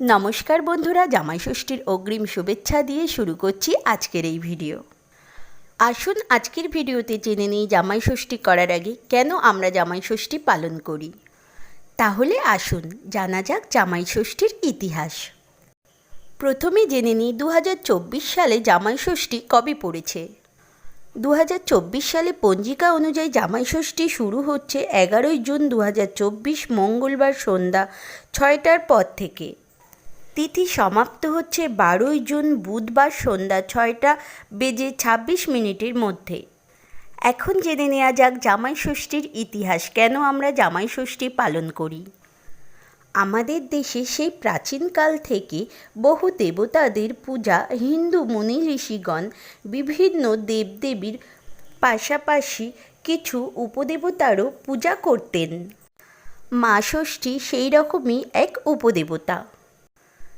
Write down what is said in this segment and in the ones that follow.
নমস্কার বন্ধুরা, জামাই ষষ্ঠীর অগ্রিম শুভেচ্ছা দিয়ে শুরু করছি আজকের এই ভিডিও। আসুন আজকের ভিডিওতে জেনে নিই জামাই ষষ্ঠী করার আগে কেন আমরা জামাই ষষ্ঠী পালন করি। তাহলে আসুন জানা যাক জামাই ষষ্ঠীর ইতিহাস। প্রথমে জেনে নিই দু হাজার চব্বিশ সালে জামাই ষষ্ঠী কবে পড়েছে। দু হাজার চব্বিশ সালে পঞ্জিকা অনুযায়ী জামাই ষষ্ঠী শুরু হচ্ছে এগারোই জুন দু হাজার চব্বিশ মঙ্গলবার সন্ধ্যা ছয়টার পর থেকে। তিথি সমাপ্ত হচ্ছে বারোই জুন বুধবার সন্ধ্যা ছয়টা বেজে ছাব্বিশ মিনিটের মধ্যে। এখন জেনে নেওয়া যাক জামাই ষষ্ঠীর ইতিহাস, কেন আমরা জামাই ষষ্ঠী পালন করি? আমাদের দেশে সেই প্রাচীনকাল থেকে বহু দেবতাদের পূজা হিন্দু মুনি ঋষিগণ বিভিন্ন দেবদেবীর পাশাপাশি কিছু উপদেবতারও পূজা করতেন। মা ষষ্ঠী সেই রকমই এক উপদেবতা।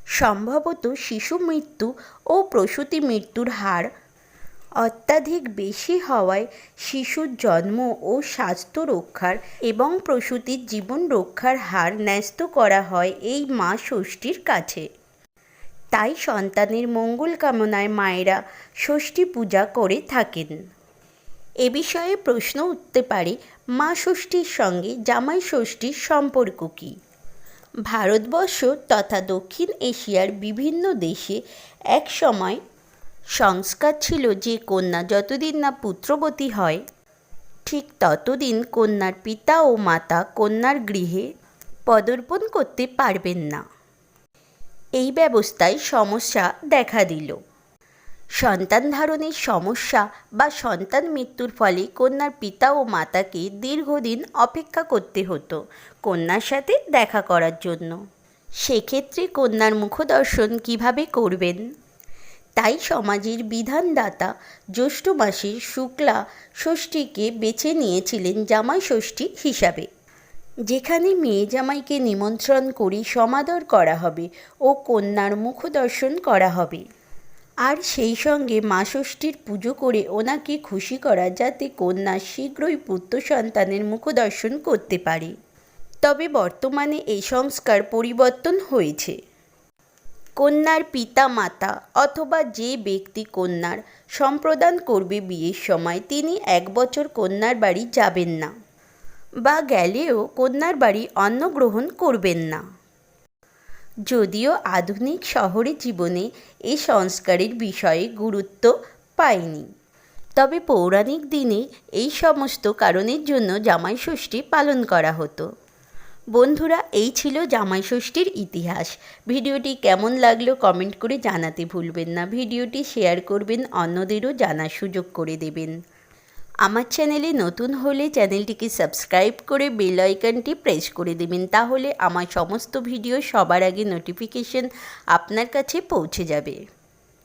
সম্ভবত শিশু মৃত্যু ও প্রসূতি মৃত্যুর হার অত্যাধিক বেশি হওয়ায় শিশুর জন্ম ও স্বাস্থ্য রক্ষার এবং প্রসূতির জীবন রক্ষার হার ন্যস্ত করা হয় এই মা ষষ্ঠীর কাছে। তাই সন্তানের মঙ্গল কামনায় মায়েরা ষষ্ঠী পূজা করে থাকেন। এ বিষয়ে প্রশ্ন উঠতে পারে, মা ষষ্ঠীর সঙ্গে জামাই ষষ্ঠীর সম্পর্ক কী? ভারতবর্ষ তথা দক্ষিণ এশিয়ার বিভিন্ন দেশে এক সময় সংস্কার ছিল যে কন্যা যতদিন না পুত্রবতী হয়, ঠিক ততদিন কন্যার পিতা ও মাতা কন্যার গৃহে পদর্পণ করতে পারবেন না। এই ব্যবস্থায় সমস্যা দেখা দিল। সন্তান ধারণের সমস্যা বা সন্তান মৃত্যুর ফলে কন্যার পিতা ও মাতাকে দীর্ঘদিন অপেক্ষা করতে হতো কন্যার সাথে দেখা করার জন্য। সেক্ষেত্রে কন্যার মুখদর্শন কীভাবে করবেন? তাই সমাজের বিধানদাতা জ্যৈষ্ঠ মাসের শুক্লা ষষ্ঠীকে বেছে নিয়েছিলেন জামাই ষষ্ঠী হিসাবে। যেখানে মেয়ে জামাইকে নিমন্ত্রণ করে সমাদর করা হবে ও কন্যার মুখদর্শন করা হবে। আর সেই সঙ্গে মা ষষ্ঠীর পুজো করে ওনাকে খুশি করা যাতে কন্যা শীঘ্রই পুত্র সন্তানের মুখদর্শন করতে পারে। তবে বর্তমানে এই সংস্কার পরিবর্তন হয়েছে। কন্যার পিতা মাতা অথবা যে ব্যক্তি কন্যার সম্প্রদান করবে বিয়ের সময়, তিনি এক বছর কন্যার বাড়ি যাবেন না বা গেলেও কন্যার বাড়ি অন্ন গ্রহণ করবেন না। যদিও আধুনিক শহরে জীবনে এ সংস্কারের বিষয়ে গুরুত্ব পায়নি। তবে পৌরাণিক দিনে এই সমস্ত কারণের জন্য জামাই ষষ্ঠী পালন করা হতো। বন্ধুরা, এই ছিল জামাই ষষ্ঠীর ইতিহাস। ভিডিওটি কেমন লাগল কমেন্ট করে জানাতে ভুলবেন না। ভিডিওটি শেয়ার করবেন অন্যদেরও জানার সুযোগ করে দেবেন। আমার চ্যানেলে নতুন হলে চ্যানেলটিকে সাবস্ক্রাইব করে বেল আইকনটি প্রেস করে দেবেন, তাহলে আমার সমস্ত ভিডিও সবার আগে নোটিফিকেশন আপনার কাছে পৌঁছে যাবে।